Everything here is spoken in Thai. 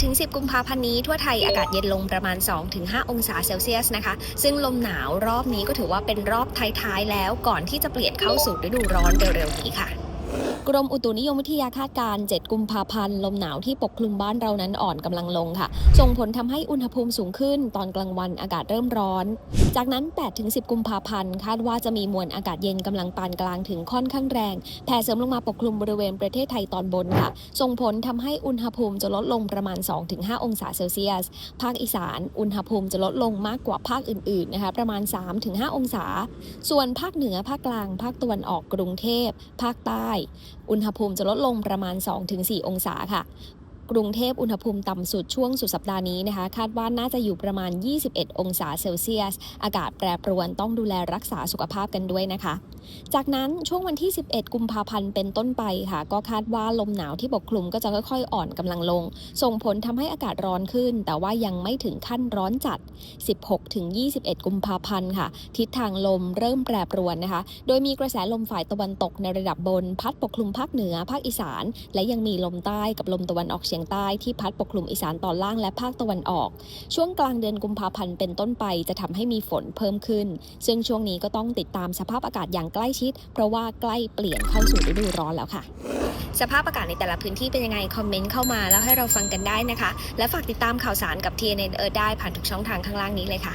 8-10 กุมภาพันธ์นี้ทั่วไทยอากาศเย็นลงประมาณ 2-5 องศาเซลเซียสนะคะ ซึ่งลมหนาวรอบนี้ก็ถือว่าเป็นรอบท้ายๆแล้วก่อนที่จะเปลี่ยนเข้าสู่ฤดูร้อนเร็วๆนี้ค่ะ กรมอุตุนิยมวิทยาคาดการณ์7กุมภาพันธ์ ลมหนาวที่ปกคลุมบ้านเรานั้นอ่อนกำลังลงค่ะ ส่งผลทำให้อุณหภูมิสูงขึ้น ตอนกลางวันอากาศเริ่มร้อน จากนั้น 8-10 กุมภาพันธ์ คาดว่าจะมีมวลอากาศเย็นกำลังปานกลางถึงค่อนข้างแรง แผ่เสริมลงมาปกคลุมบริเวณประเทศไทยตอนบนค่ะ ส่งผลทำให้อุณหภูมิจะลดลงประมาณ 2-5 องศาเซลเซียส ภาคอีสาน อุณหภูมิจะลดลงมากกว่าภาคอื่นๆนะคะประมาณ 3-5 องศา ส่วนภาคเหนือภาคกลาง ภาคตะวันออกกรุงเทพ ภาคใต้อุณหภูมิจะลดลงประมาณ 2-4 องศาค่ะ กรุงเทพอุณหภูมิต่ำสุดช่วงสุดสัปดาห์นี้นะคะ คาดว่าน่าจะอยู่ประมาณ 21 องศาเซลเซียส อากาศแปรปรวนต้องดูแลรักษาสุขภาพกันด้วยนะคะจากนั้นช่วงวันที่ 11 กุมภาพันธ์เป็นต้นไปค่ะ ก็คาดว่าลมหนาวที่ปกคลุมก็จะค่อยๆ อ่อนกำลังลง ส่งผลทำให้อากาศร้อนขึ้น แต่ว่ายังไม่ถึงขั้นร้อนจัด 16ถึง21 กุมภาพันธ์ค่ะ ทิศทางลมเริ่มแปรปรวนนะคะ โดยมีกระแสลมฝ่ายตะวันตกในระดับบน พัดปกคลุมภาคเหนือภาคอีสาน และยังมีลมใต้กับลมตะวันออกเฉียงใต้ที่พัดปกคลุมอีสานตอนล่างและภาคตะวันออก ช่วงกลางเดือนกุมภาพันธ์เป็นต้นไปจะทำให้มีฝนเพิ่มขึ้น ซึ่งช่วงนี้ก็ต้องติดตามสภาพอากาศอย่างใกล้ชิด เพราะว่าใกล้เปลี่ยนเข้าสู่ฤดูร้อนแล้วค่ะ สภาพอากาศในแต่ละพื้นที่เป็นยังไง คอมเมนต์เข้ามาแล้วให้เราฟังกันได้นะคะ และฝากติดตามข่าวสารกับ TNN เออได้ผ่านทุกช่องทางข้างล่างนี้เลยค่ะ